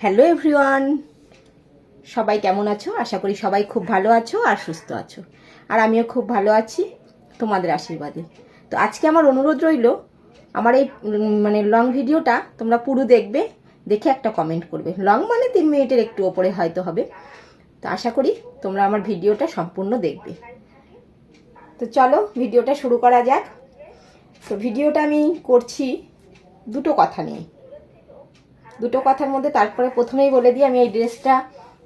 Hello everyone সবাই কেমন আছো? আশা করি সবাই খুব ভালো আছো আর সুস্থ আছো। আর আমিও খুব ভালো আছি তোমাদের আশীর্বাদে। তো আজকে আমার অনুরোধ রইল, আমার এই মানে লং ভিডিওটা তোমরা পুরো দেখবে, দেখে একটা কমেন্ট করবে। লং মানে তিন মিনিটের একটু ওপরে হয়তো হবে। তো আশা করি তোমরা আমার ভিডিওটা সম্পূর্ণ দেখবে। তো চলো ভিডিওটা শুরু করা যাক। তো ভিডিওটা আমি করছি দুটো কথা নিয়ে। দুটো কথার মধ্যে তারপরে প্রথমেই বলে দিই, আমি এই ড্রেসটা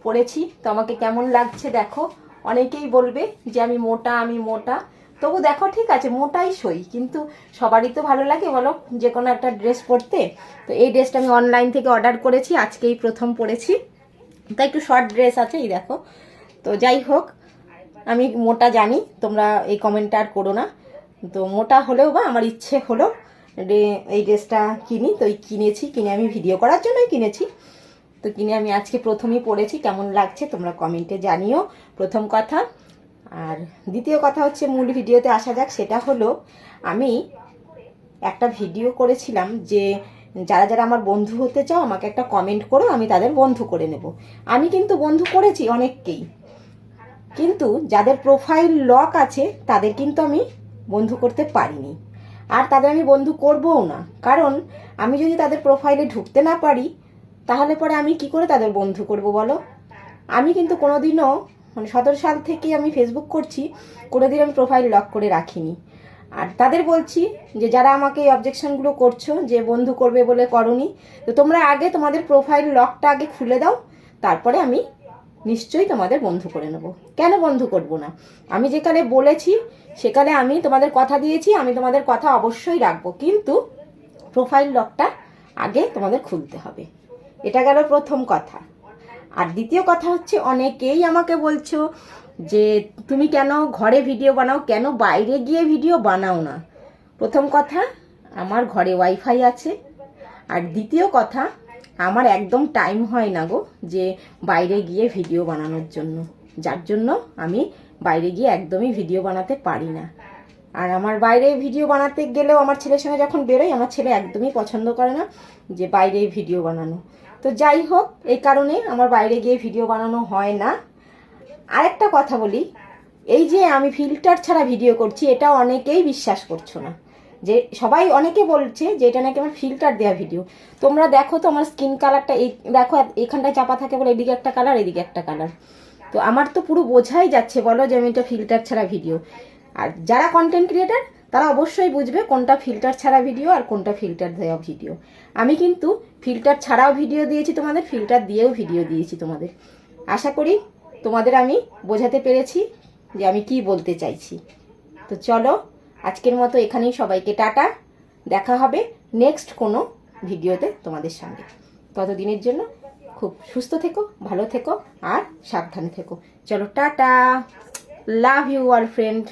পরেছি। তো আমাকে কেমন লাগছে দেখো, অনেকেই বলবে যে আমি মোটা আমি মোটা। তবু দেখো, ঠিক আছে, মোটাই সই, কিন্তু সবারই তো ভালো লাগে বলো, যে কোনো একটা ড্রেস পরতে। তো এই ড্রেসটা আমি অনলাইন থেকে অর্ডার করেছি, আজকেই প্রথম পরেছি। তা একটু শর্ট ড্রেস আছে, এই দেখো। তো যাই হোক, আমি মোটা জানি, তোমরা এই কমেন্টটা আর করো না। তো মোটা হলেও বা আমার ইচ্ছে হলো এই ড্রেসটা কিনি, তো কিনেছি, কিনে আমি ভিডিও করার জন্যই কিনেছি। তো কিনে আমি আজকে প্রথমেই পড়েছি, কেমন লাগছে তোমরা কমেন্টে জানিও। প্রথম কথা, আর দ্বিতীয় কথা হচ্ছে, মূল ভিডিওতে আসা যাক, সেটা হলো, আমি একটা ভিডিও করেছিলাম যে, যারা যারা আমার বন্ধু হতে চাও, আমাকে একটা কমেন্ট করো, আমি তাদের বন্ধু করে নেব। আমি কিন্তু বন্ধু করেছি অনেককেই। কিন্তু যাদের প্রোফাইল লক আছে, তাদের কিন্তু আমি বন্ধু করতে পারিনি। আর তাদের আমি বন্ধু করবও না। কারণ আমি যদি তাদের প্রোফাইলে ঢুকতে না পারি, তাহলে পরে আমি কি করে তাদের বন্ধু করব বলো? আমি কিন্তু কোনোদিনও মানে সতেরো সাল থেকে আমি ফেসবুক করছি, কোনোদিন আমি প্রোফাইল লক করে রাখিনি। আর তাদের বলছি যে, যারা আমাকে এই অবজেকশনগুলো করছ, যে বন্ধু করবে বলে করনি, তো তোমরা আগে তোমাদের প্রোফাইল লকটা আগে খুলে দাও, তারপরে আমি নিশ্চয়ই তোমাদের বন্ধু করে নেব। কেন বন্ধু করব না? আমি যেকালে বলেছি সেকালে আমি তোমাদের কথা দিয়েছি, আমি তোমাদের কথা অবশ্যই রাখব। কিন্তু প্রোফাইল লকটা আগে তোমাদের খুলতে হবে। এটা গেল প্রথম কথা। আর দ্বিতীয় কথা হচ্ছে, অনেকেই আমাকে বলছো যে, তুমি কেন ঘরে ভিডিও বানাও? কেন বাইরে গিয়ে ভিডিও বানাও না? প্রথম কথা, আমার ঘরে ওয়াইফাই আছে। আর দ্বিতীয় কথা আমার একদম টাইম হয় না গো যে বাইরে গিয়ে ভিডিও বানানোর জন্য। যার জন্য আমি বাইরে গিয়ে একদমই ভিডিও বানাতে পারি না। আর আমার বাইরে ভিডিও বানাতে গেলেও আমার ছেলের সঙ্গে যখন বেরোই, আমার ছেলে একদমই পছন্দ করে না যে বাইরে ভিডিও বানানো। তো যাই হোক, এই কারণে আমার বাইরে গিয়ে ভিডিও বানানো হয় না। আরেকটা কথা বলি, এই যে আমি ফিল্টার ছাড়া ভিডিও করছি, এটা অনেকেই বিশ্বাস করছ না। যে সবাই অনেকে বলছে যে এটা নাকি আমার ফিল্টার দেওয়া ভিডিও তোমরা দেখো তো আমার স্কিন কালারটা এই দেখো এখানটায় চাপা থাকে বলে এদিকে একটা কালার এদিকে একটা কালার তো আমার তো পুরো বোঝাই যাচ্ছে, বলো যে আমি এটা ফিল্টার ছাড়া ভিডিও আর যারা কন্টেন্ট ক্রিয়েটার তারা অবশ্যই বুঝবে কোনটা ফিল্টার ছাড়া ভিডিও আর কোনটা ফিল্টার দেওয়া ভিডিও আমি কিন্তু ফিল্টার ছাড়াও ভিডিও দিয়েছি তোমাদের ফিল্টার দিয়েও ভিডিও দিয়েছি তোমাদের। আশা করি তোমাদের আমি বোঝাতে পেরেছি যে আমি কি বলতে চাইছি। তো চলো আজকের মতো এখানেই সবাইকে টাটা। দেখা হবে নেক্সট কোনো ভিডিওতে তোমাদের সঙ্গে। ততদিনের জন্য খুব সুস্থ থেকো, ভালো থেকো আর সাবধানে থেকো। চলো, টাটা। লাভ ইউ আর ফ্রেন্ড